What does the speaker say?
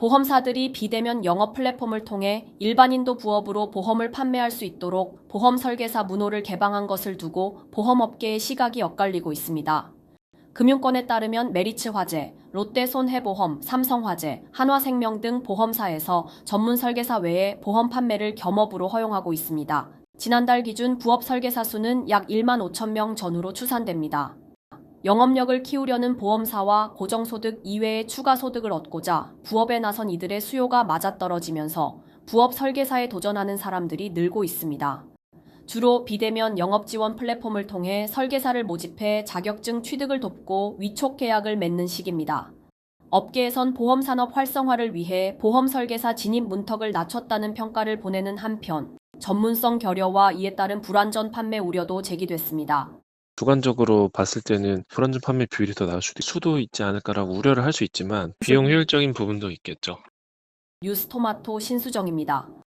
보험사들이 비대면 영업 플랫폼을 통해 일반인도 부업으로 보험을 판매할 수 있도록 보험 설계사 문호를 개방한 것을 두고 보험업계의 시각이 엇갈리고 있습니다. 금융권에 따르면 메리츠 화재, 롯데 손해보험, 삼성화재, 한화생명 등 보험사에서 전문 설계사 외에 보험 판매를 겸업으로 허용하고 있습니다. 지난달 기준 부업 설계사 수는 약 1만 5천 명 전후로 추산됩니다. 영업력을 키우려는 보험사와 고정소득 이외의 추가 소득을 얻고자 부업에 나선 이들의 수요가 맞아떨어지면서 부업 설계사에 도전하는 사람들이 늘고 있습니다. 주로 비대면 영업 지원 플랫폼을 통해 설계사를 모집해 자격증 취득을 돕고 위촉 계약을 맺는 식입니다. 업계에선 보험 산업 활성화를 위해 보험 설계사 진입 문턱을 낮췄다는 평가를 보내는 한편 전문성 결여와 이에 따른 불안전 판매 우려도 제기됐습니다. 주관적으로 봤을 때는 불안전 판매 비율이 더 나을 수도, 수도 있지 않을까라고 우려를 할 수 있지만 비용 효율적인 부분도 있겠죠. 뉴스토마토 신수정입니다.